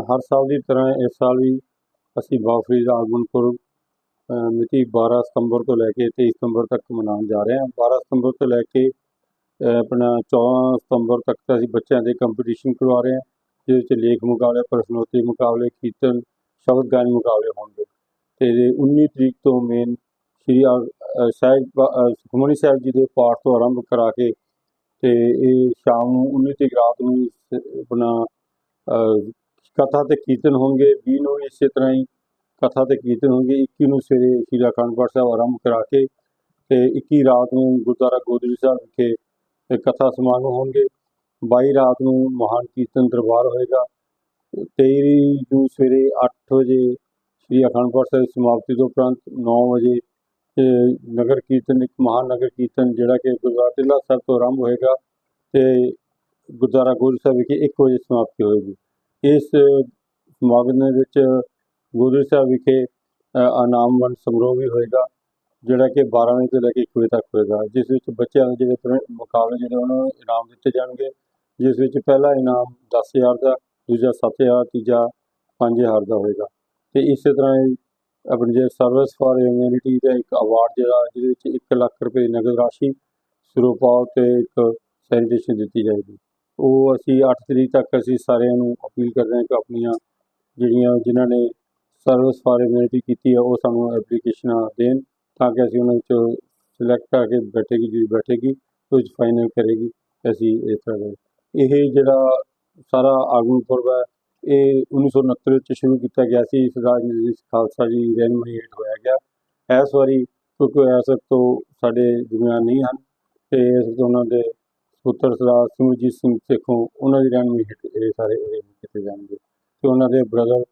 ਹਰ ਸਾਲ ਦੀ ਤਰ੍ਹਾਂ ਇਸ ਸਾਲ ਵੀ ਅਸੀਂ ਬਾਫਰੀ ਦਾ ਆਗਮਨ ਪੁਰਬ ਮਿਤੀ 12 ਸਤੰਬਰ ਤੋਂ ਲੈ ਕੇ 23 ਸਤੰਬਰ ਤੱਕ ਮਨਾਉਣ ਜਾ ਰਹੇ ਹਾਂ। 12 ਸਤੰਬਰ ਤੋਂ ਲੈ ਕੇ ਆਪਣਾ 14 ਸਤੰਬਰ ਤੱਕ ਤਾਂ ਅਸੀਂ ਬੱਚਿਆਂ ਦੇ ਕੰਪੀਟੀਸ਼ਨ ਕਰਵਾ ਰਹੇ ਹਾਂ, ਜਿਹਦੇ ਵਿੱਚ ਲੇਖ ਮੁਕਾਬਲੇ, ਪ੍ਰਸ਼ਨੋਤਰੀ ਮੁਕਾਬਲੇ, ਕੀਰਤਨ, ਸ਼ਬਦ ਗਾਇਨ ਮੁਕਾਬਲੇ ਹੋਣਗੇ। ਤੇ 19 ਤਰੀਕ ਤੋਂ ਮੇਨ ਸ਼੍ਰੀ ਆ- ਸਾਹਿਬ ਸੁਖਮਨੀ ਸਾਹਿਬ ਜੀ ਦੇ ਪਾਠ ਤੋਂ ਆਰੰਭ ਕਰਾ ਕੇ ਤੇ ਇਹ ਸ਼ਾਮ ਨੂੰ 19 ਤਰੀਕ ਰਾਤ ਨੂੰ ਸ- ਆਪਣਾ ਕਥਾ ਤੇ ਕੀਰਤਨ ਹੋਣਗੇ। 20 ਨੂੰ ਇਸੇ ਤਰ੍ਹਾਂ ਹੀ ਕਥਾ ਤੇ ਕੀਰਤਨ ਹੋਣਗੇ। 21 ਨੂੰ ਸਵੇਰੇ ਸ਼੍ਰੀ ਅਖੰਡ ਪਾਠ ਸਾਹਿਬ ਆਰੰਭ ਕਰਾ ਕੇ ਤੇ 21 ਰਾਤ ਨੂੰ ਗੁਰਦੁਆਰਾ ਗੋਦੜੀ ਸਾਹਿਬ ਵਿਖੇ ਕਥਾ ਸਮਾਗਮ ਹੋਣਗੇ। 22 ਰਾਤ ਨੂੰ ਮਹਾਨ ਕੀਰਤਨ ਦਰਬਾਰ ਹੋਏਗਾ। 23 ਨੂੰ ਸਵੇਰੇ 8 ਵਜੇ ਸ਼੍ਰੀ ਅਖੰਡ ਪਾਠ ਸਾਹਿਬ ਦੀ ਸਮਾਪਤੀ ਤੋਂ ਉਪਰੰਤ 9 ਵਜੇ ਤੇ ਨਗਰ ਕੀਰਤਨ ਇੱਕ ਮਹਾਨਗਰ ਕੀਰਤਨ ਜਿਹੜਾ ਕਿ ਗੁਰਦੁਆਰਾ ਟਿੱਲਾ ਸਾਹਿਬ ਤੋਂ ਆਰੰਭ ਹੋਏਗਾ ਤੇ ਗੁਰਦੁਆਰਾ ਗੋਦੜੀ ਸਾਹਿਬ ਵਿਖੇ 1 ਵਜੇ ਸਮਾਪਤੀ ਹੋਏਗੀ। ਇਸ ਸਮਾਗਮ ਦੇ ਵਿੱਚ ਗੋਦੜੀ ਸਾਹਿਬ ਵਿਖੇ ਅ, ਇਨਾਮ ਵੰਡ ਸਮਾਰੋਹ ਵੀ ਹੋਏਗਾ ਜਿਹੜਾ ਕਿ 12 ਵਜੇ ਤੋਂ ਲੈ ਕੇ 1 ਵਜੇ ਤੱਕ ਹੋਏਗਾ ਜਿਸ ਵਿੱਚ ਬੱਚਿਆਂ ਦੇ ਜਿਹੜੇ ਮੁਕਾਬਲੇ ਜਿਹੜੇ ਉਹਨਾਂ ਨੂੰ ਇਨਾਮ ਦਿੱਤੇ ਜਾਣਗੇ ਜਿਸ ਵਿੱਚ ਪਹਿਲਾ ਇਨਾਮ 10000 ਦਾ ਦੂਜਾ 7000 ਤੀਜਾ 5000 ਦਾ ਹੋਏਗਾ। ਤੇ ਇਸੇ ਤਰ੍ਹਾਂ ਹੀ ਸਰਵਿਸ ਫਾਰ ਹਿਊਮੈਨਿਟੀ ਦਾ ਇੱਕ ਅਵਾਰਡ ਜਿਹੜਾ, ਜਿਹਦੇ ਵਿੱਚ 1 ਲੱਖ ਰੁਪਏ ਨਗਦ ਰਾਸ਼ੀ ਸਰੋਪਾਓ ਤੇ ਇੱਕ ਸੈਨੀਟੇਸ਼ਨ ਦਿੱਤੀ ਜਾਏਗੀ। ਉਹ ਅਸੀਂ 8 ਤਰੀਕ ਤੱਕ ਅਸੀਂ ਸਾਰਿਆਂ ਨੂੰ ਅਪੀਲ ਕਰਦੇ ਹਾਂ ਕਿ ਆਪਣੀਆਂ ਜਿਹੜੀਆਂ ਜਿਨ੍ਹਾਂ ਨੇ ਸਰਵਿਸ ਫਾਰ ਹਿਊਮੈਨਿਟੀ ਕੀਤੀ ਹੈ ਉਹ ਸਾਨੂੰ ਐਪਲੀਕੇਸ਼ਨਾਂ ਦੇਣ ਤਾਂ ਕਿ ਅਸੀਂ ਉਹਨਾਂ ਵਿੱਚੋਂ ਸਿਲੈਕਟ ਕਰਕੇ ਬੈਠੇਗੀ, ਜਿਹੜੀ ਬੈਠੇਗੀ, ਉਹ ਵਿੱਚ ਫਾਈਨਲ ਕਰੇਗੀ। ਕਿ ਅਸੀਂ ਇਸ ਤਰ੍ਹਾਂ ਇਹ ਜਿਹੜਾ ਸਾਰਾ ਆਗਮਨ ਪੁਰਬ ਹੈ ਇਹ 1969 ਵਿੱਚ ਸ਼ੁਰੂ ਕੀਤਾ ਗਿਆ ਸੀ। ਇਸ ਰਾਜਨੀਤੀ ਖਾਲਸਾ ਜੀ ਰਹਿਨਮਾਈ ਹੇਠ ਹੋਇਆ ਗਿਆ। ਇਸ ਵਾਰੀ ਕਿਉਂਕਿ ਇਸ ਵਕਤ ਤੋਂ ਸਾਡੇ ਦਰਮਿਆਨ ਨਹੀਂ ਹਨ ਤੇ ਇਸ ਵਕਤ ਉਹਨਾਂ ਦੇ ਪੁੱਤਰ ਸਰਦਾਰ ਸਿਮਰਜੀਤ ਸਿੰਘ ਸੇਖੋਂ ਉਹਨਾਂ ਦੀ ਰਹਿਨਮਾਈ ਹੇਠ ਇਹ ਸਾਰੇ ਅਰੇਂਜ ਕੀਤੇ ਜਾਣਗੇ ਤੇ ਉਹਨਾਂ ਦੇ ਬ੍ਰਦਰ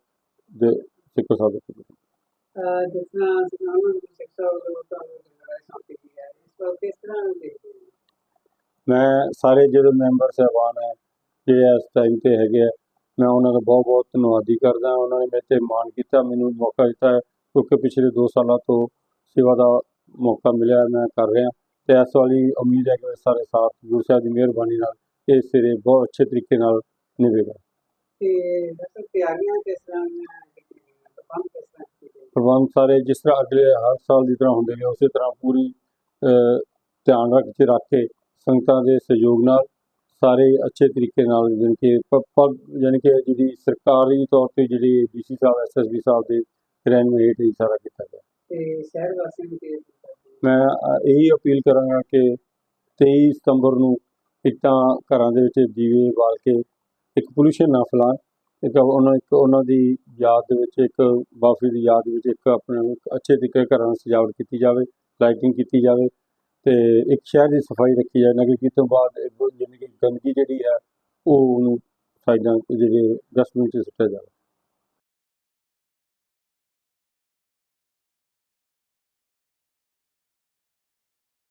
ਦੇ ਸਿੱਖੋ ਸਾਹਿਬ ਦੇ ਜਿਸ ਤਰ੍ਹਾਂ ਸੁਖਮਨ ਸਿੱਖ ਸਾਹਿਬ ਦੇ ਤੁਹਾਨੂੰ ਗੁਰਦੁਆਰਾ ਸੌਂਪੀ ਗਈ ਹੈ ਇਸ ਵਾਰ ਕਿਸ ਤਰ੍ਹਾਂ ਦੇਖਦੇ ਹੋ? ਮੈਂ ਸਾਰੇ ਜਿਹੜੇ ਮੈਂਬਰ ਸਹਿਬਾਨ ਹੈ ਜਿਹੜੇ ਇਸ ਟਾਈਮ ਤੇ ਹੈਗੇ ਆ ਮੈਂ ਉਹਨਾਂ ਦਾ ਬਹੁਤ ਬਹੁਤ ਧੰਨਵਾਦੀ ਕਰਦਾ ਉਹਨਾਂ ਨੇ ਮੇਰੇ ਤੇ ਮਾਣ ਕੀਤਾ ਮੈਨੂੰ ਮੌਕਾ ਦਿੱਤਾ ਕਿਉਂਕਿ ਪਿਛਲੇ 2 ਸਾਲਾਂ ਤੋਂ ਸੇਵਾ ਦਾ ਮੌਕਾ ਮਿਲਿਆ ਮੈਂ ਕਰ ਰਿਹਾ। ਤੇ ਇਸ ਵਾਲੀ ਉਮੀਦ ਹੈ ਕਿ ਮੇਰੇ ਸਾਰੇ ਸਾਥ ਗੁਰੂ ਸਾਹਿਬ ਦੀ ਮਿਹਰਬਾਨੀ ਨਾਲ ਇਹ ਸਿਰੇ ਬਹੁਤ ਅੱਛੇ ਤਰੀਕੇ ਨਾਲ ਨਿਭੇਗਾ। ਤੇ ਡਾਕਟਰ ਤਿਆਰੀਆਂ ਕਿਸ ਤਰ੍ਹਾਂ ਦੀਆਂ ਕੀਤੀਆਂ ਗਈਆਂ ਪ੍ਰਬੰਧ ਸਾਰੇ ਜਿਸ ਤਰ੍ਹਾਂ ਅਗਲੇ ਹਰ ਸਾਲ ਦੀ ਤਰ੍ਹਾਂ ਹੁੰਦੇ ਨੇ ਉਸੇ ਤਰ੍ਹਾਂ ਪੂਰੀ ਧਿਆਨ ਰੱਖ ਕੇ ਰੱਖ ਕੇ ਸੰਗਤਾਂ ਦੇ ਸਹਿਯੋਗ ਨਾਲ ਸਾਰੇ ਅੱਛੇ ਤਰੀਕੇ ਨਾਲ ਜਾਣੀ ਕਿ ਪ- ਪ- ਜਾਣੀ ਕਿ ਜਿਹੜੀ ਸਰਕਾਰੀ ਤੌਰ ਤੇ ਜਿਹੜੀ ਡੀਸੀ ਸਾਹਿਬ ਐਸਐਸਬੀ ਸਾਹਿਬ ਦੇ ਰਹਿਨਮਾਈ ਹੇਠ ਹੀ ਸਾਰਾ ਕੀਤਾ ਗਿਆ। ਤੇ ਸ਼ਹਿਰ ਵਾਸੀਆਂ ਨੂੰ ਕੀ? ਮੈਂ ਇਹੀ ਅਪੀਲ ਕਰਾਂਗਾ ਕਿ 23 ਸਤੰਬਰ ਨੂੰ ਇੱਕ ਤਾਂ ਘਰਾਂ ਦੇ ਵਿੱਚ ਦੀਵੇ ਬਾਲ ਕੇ ਇੱਕ ਪੋਲੂਸ਼ਨ ਨਾ ਫੈਲਾਉਣ। ਇੱਕ ਉਹਨਾਂ ਇੱਕ ਉਹਨਾਂ ਦੀ ਯਾਦ ਦੇ ਵਿੱਚ ਇੱਕ ਬਾਫੀ ਦੀ ਯਾਦ ਵਿੱਚ ਇੱਕ ਆਪਣੇ ਅੱਛੇ ਤਰੀਕੇ ਘਰਾਂ ਨੂੰ ਸਜਾਵਟ ਕੀਤੀ ਜਾਵੇ ਲਾਈਟਿੰਗ ਕੀਤੀ ਜਾਵੇ। ਤੇ ਇੱਕ ਸ਼ਹਿਰ ਦੀ ਸਫ਼ਾਈ ਰੱਖੀ ਜਾਏ, ਨਗਰ ਤੋਂ ਬਾਅਦ ਇਹ ਕਿ ਗੰਦਗੀ ਜਿਹੜੀ ਹੈ, ਉਹ ਉਹਨੂੰ ਸਾਈਡਾਂ ਜਿਹੜੇ ਡਸਟਬਿਨ 'ਚ ਸੁੱਟਿਆ ਜਾਵੇ।